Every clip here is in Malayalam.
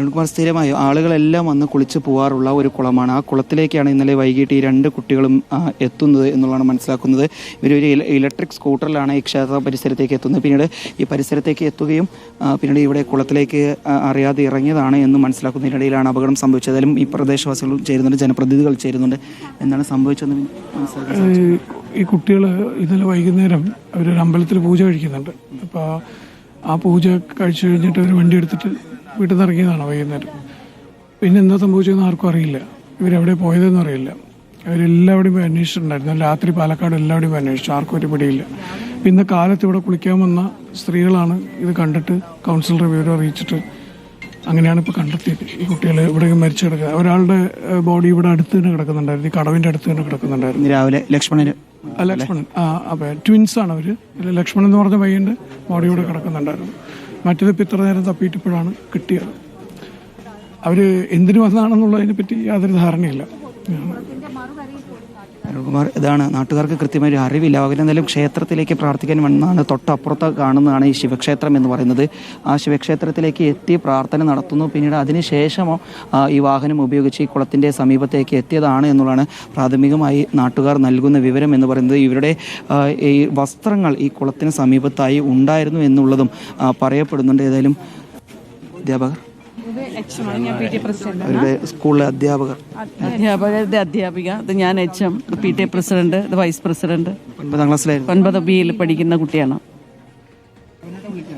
അരുൺകുമാർ സ്ഥിരമായി ആളുകളെല്ലാം വന്ന് കുളിച്ച് പോകാറുള്ള ഒരു കുളമാണ്. ആ കുളത്തിലേക്കാണ് ഇന്നലെ വൈകിട്ട് ഈ രണ്ട് കുട്ടികളും എത്തുന്നത് എന്നുള്ളതാണ് മനസ്സിലാക്കുന്നത്. ഇവരൊരു ഇല- ഇലക്ട്രിക് സ്കൂട്ടറിലാണ് ഈ ക്ഷേത്ര പരിസരത്തേക്ക് എത്തുന്നത്. പിന്നീട് ഈ പരിസരത്തേക്ക് എത്തുകയും പിന്നീട് ഇവിടെ കുളത്തിലേക്ക് അറിയാതെ ഇറങ്ങിയതാണ് എന്ന് മനസ്സിലാക്കുന്നതിനിടയിലാണ് അപകടം സംഭവിച്ചത്. അതിലും ഈ പ്രദേശവാസികളും ചേരുന്നുണ്ട് ജനപ്രതിനിധികൾ ചേരുന്നുണ്ട്. എന്താണ് സംഭവിച്ചതെന്ന് മനസ്സിലാക്കുന്നത് ഈ കുട്ടികൾ ഇന്നലെ വൈകുന്നേരം അവരൊരു അമ്പലത്തിൽ പൂജ കഴിക്കുന്നുണ്ട്. അപ്പോൾ ആ പൂജ കഴിച്ചു കഴിഞ്ഞിട്ട് ഒരു വണ്ടി എടുത്തിട്ട് വീട്ടിൽ നിന്ന് ഇറങ്ങിയതാണ് വൈകുന്നേരം. പിന്നെ എന്താ സംഭവിച്ചതെന്ന് ആർക്കും അറിയില്ല. ഇവരെവിടെ പോയതെന്നും അറിയില്ല. അവരെല്ലാവിടെയും പോയി അന്വേഷിച്ചിട്ടുണ്ടായിരുന്നു. രാത്രി പാലക്കാട് എല്ലാവരുടെയും പോയി അന്വേഷിച്ചു. ആർക്കും ഒരു പിടിയില്ല. പിന്നെ കാലത്ത് ഇവിടെ കുളിക്കാൻ വന്ന സ്ത്രീകളാണ് ഇത് കണ്ടിട്ട് കൗൺസിലർ വിവരം അറിയിച്ചിട്ട് അങ്ങനെയാണ് ഇപ്പോൾ കണ്ടെത്തിയത്. ഈ കുട്ടികൾ ഇവിടെ മരിച്ചു കിടക്കുക. ഒരാളുടെ ബോഡി ഇവിടെ അടുത്ത് തന്നെ കിടക്കുന്നുണ്ടായിരുന്നു. ഈ കടവിന്റെ അടുത്ത് തന്നെ കിടക്കുന്നുണ്ടായിരുന്നു. രാവിലെ ലക്ഷ്മണന് ലക്ഷ്മണൻ. അപ്പൊ ട്വിൻസ് ആണ് അവർ. ലക്ഷ്മണൻ എന്ന് പറഞ്ഞ പയ്യന്റെ ബോഡിയോടെ കിടക്കുന്നുണ്ടായിരുന്നു. മറ്റേത് ഇപ്പൊ ഇത്ര നേരം തപ്പിയിട്ടപ്പോഴാണ് കിട്ടിയത്. അവർ എന്തിനു വന്നതാണെന്നുള്ളതിനെ പറ്റി യാതൊരു ധാരണയില്ല. അരുൺകുമാർ ഇതാണ് നാട്ടുകാർക്ക് കൃത്യമായ ഒരു അറിവില്ല അവരെന്തായാലും ക്ഷേത്രത്തിലേക്ക് പ്രാർത്ഥിക്കാൻ വന്നാണ്. തൊട്ടപ്പുറത്ത് കാണുന്നതാണ് ഈ ശിവക്ഷേത്രം എന്ന് പറയുന്നത്. ആ ശിവക്ഷേത്രത്തിലേക്ക് എത്തി പ്രാർത്ഥന നടത്തുന്നു. പിന്നീട് അതിനുശേഷമോ ഈ വാഹനം ഉപയോഗിച്ച് ഈ കുളത്തിന്റെ സമീപത്തേക്ക് എത്തിയതാണ് എന്നുള്ളതാണ് പ്രാഥമികമായി നാട്ടുകാർ നൽകുന്ന വിവരം എന്ന് പറയുന്നത്. ഇവരുടെ ഈ വസ്ത്രങ്ങൾ ഈ കുളത്തിന് സമീപത്തായി ഉണ്ടായിരുന്നു എന്നുള്ളതും പറയപ്പെടുന്നുണ്ട്. ഏതായാലും അധ്യാപകർ. ഞാൻ പി ടി അവരുടെ സ്കൂളിലെ അധ്യാപകർ. അധ്യാപകരുടെ അധ്യാപിക ഇത് ഞാൻ H M P T A president ഇത് വൈസ് പ്രസിഡന്റ് ഒൻപതാം ക്ലാസ്സിലായിരുന്നു. ഒൻപത് ബിയിൽ പഠിക്കുന്ന കുട്ടിയാണ്.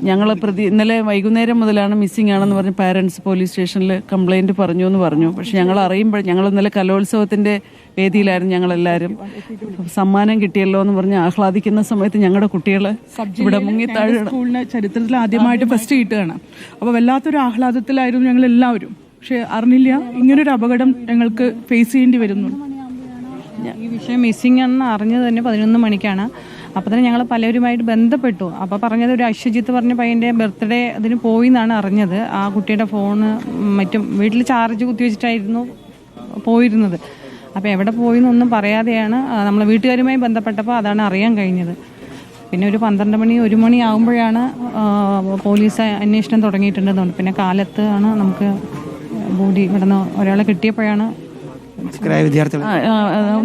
ഞങ്ങൾ പ്രതി ഇന്നലെ വൈകുന്നേരം മുതലാണ് മിസ്സിംഗ് ആണെന്ന് പറഞ്ഞ് പാരൻസ് പോലീസ് സ്റ്റേഷനിൽ കംപ്ലൈന്റ് പറഞ്ഞു എന്ന് പറഞ്ഞു. പക്ഷെ ഞങ്ങൾ അറിയുമ്പോൾ ഞങ്ങൾ ഇന്നലെ കലോത്സവത്തിന്റെ വേദിയിലായിരുന്നു ഞങ്ങളെല്ലാവരും സമ്മാനം കിട്ടിയല്ലോ എന്ന് പറഞ്ഞ് ആഹ്ലാദിക്കുന്ന സമയത്ത് ഞങ്ങളുടെ കുട്ടികൾ ഇവിടെ മുങ്ങി താഴെ സ്കൂളിന് ചരിത്രത്തിൽ ആദ്യമായിട്ട് ഫസ്റ്റ് കിട്ടുകയാണ്. അപ്പോൾ വല്ലാത്തൊരു ആഹ്ലാദത്തിലായിരുന്നു ഞങ്ങൾ എല്ലാവരും പക്ഷെ അറിഞ്ഞില്ല. ഇങ്ങനൊരു അപകടം ഞങ്ങൾക്ക് ഫേസ് ചെയ്യേണ്ടി വരുന്നു. ഈ വിഷയം മിസ്സിംഗ് എന്ന് അറിഞ്ഞത് തന്നെ പതിനൊന്ന് മണിക്കാണ്. അപ്പോൾ തന്നെ ഞങ്ങൾ പലരുമായിട്ട് ബന്ധപ്പെട്ടു. അപ്പോൾ പറഞ്ഞത് ഒരു അശ്വജിത്ത് പറഞ്ഞ പയ്യന്റെ ബർത്ത്ഡേ അതിന് പോയി എന്നാണ് അറിഞ്ഞത്. ആ കുട്ടിയുടെ ഫോണ് മറ്റും വീട്ടിൽ ചാർജ് കുത്തി വെച്ചിട്ടായിരുന്നു പോയിരുന്നത്. അപ്പോൾ എവിടെ പോയി എന്നൊന്നും പറയാതെയാണ് നമ്മൾ വീട്ടുകാരുമായി ബന്ധപ്പെട്ടപ്പോൾ അതാണ് അറിയാൻ കഴിഞ്ഞത്. പിന്നെ ഒരു പന്ത്രണ്ട് മണി ഒരു മണി ആകുമ്പോഴാണ് പോലീസ് അന്വേഷണം തുടങ്ങിയിട്ടുണ്ടെന്ന് തോന്നുന്നു. പിന്നെ കാലത്ത് ആണ് നമുക്ക് ബോഡി ഇവിടുന്ന് ഒരാളെ കിട്ടിയപ്പോഴാണ് വിദ്യാർത്ഥികൾ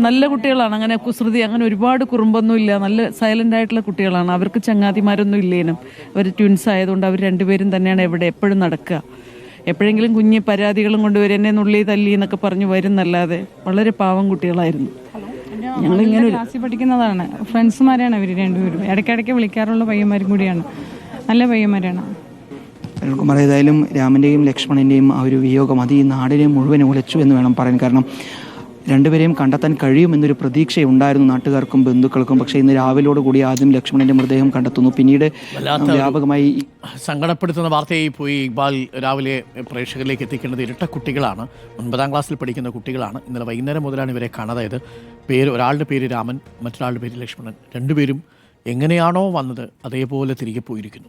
നല്ല കുട്ടികളാണ്. അങ്ങനെ കുസൃതി അങ്ങനെ ഒരുപാട് കുറുമ്പൊന്നും ഇല്ല നല്ല സൈലന്റ് ആയിട്ടുള്ള കുട്ടികളാണ്. അവർക്ക് ചങ്ങാതിമാരൊന്നും ഇല്ലേനും. അവർ ട്വിൻസ് ആയതുകൊണ്ട് അവർ രണ്ടുപേരും തന്നെയാണ് എവിടെ എപ്പോഴും നടക്കുക. എപ്പോഴെങ്കിലും കുഞ്ഞ് പരാതികളും കൊണ്ടുവരും എന്നെ നുള്ളി തല്ലി എന്നൊക്കെ പറഞ്ഞു വരുന്നല്ലാതെ വളരെ പാവം കുട്ടികളായിരുന്നു. ഞങ്ങളിങ്ങനെ ക്ലാസ്സിൽ പഠിക്കുന്നതാണ്. ഫ്രണ്ട്സുമാരാണ് അവർ രണ്ടുപേരും. ഇടയ്ക്കിടയ്ക്ക് വിളിക്കാറുള്ള പയ്യന്മാരും കൂടിയാണ്. നല്ല പയ്യന്മാരാണ്. അരുൺകുമാർ ഏതായാലും രാമന്റെയും ലക്ഷ്മണന്റെയും ആ ഒരു വിയോഗം അത് ഈ നാടിനെ മുഴുവൻ ഉലച്ചു എന്ന് വേണം പറയാൻ. കാരണം രണ്ടുപേരെയും കണ്ടെത്താൻ കഴിയുമെന്നൊരു പ്രതീക്ഷയുണ്ടായിരുന്നു നാട്ടുകാർക്കും ബന്ധുക്കൾക്കും. പക്ഷേ ഇന്ന് രാവിലോട് കൂടി ആദ്യം ലക്ഷ്മണന്റെ മൃതദേഹം കണ്ടെത്തുന്നു. പിന്നീട് വ്യാപകമായി സങ്കടപ്പെടുത്തുന്ന വാർത്തയായി പോയി ഇക്ബാൽ രാവിലെ പ്രേക്ഷകരിലേക്ക് എത്തിക്കേണ്ടത് ഇരട്ട കുട്ടികളാണ്. ഒൻപതാം ക്ലാസ്സിൽ പഠിക്കുന്ന കുട്ടികളാണ്. ഇന്നലെ വൈകുന്നേരം മുതലാണ് ഇവരെ കാണാതായത്. പേര് ഒരാളുടെ പേര് രാമൻ മറ്റൊരാളുടെ പേര് ലക്ഷ്മണൻ. രണ്ടുപേരും എങ്ങനെയാണോ വന്നത് അതേപോലെ തിരികെ പോയിരിക്കുന്നു.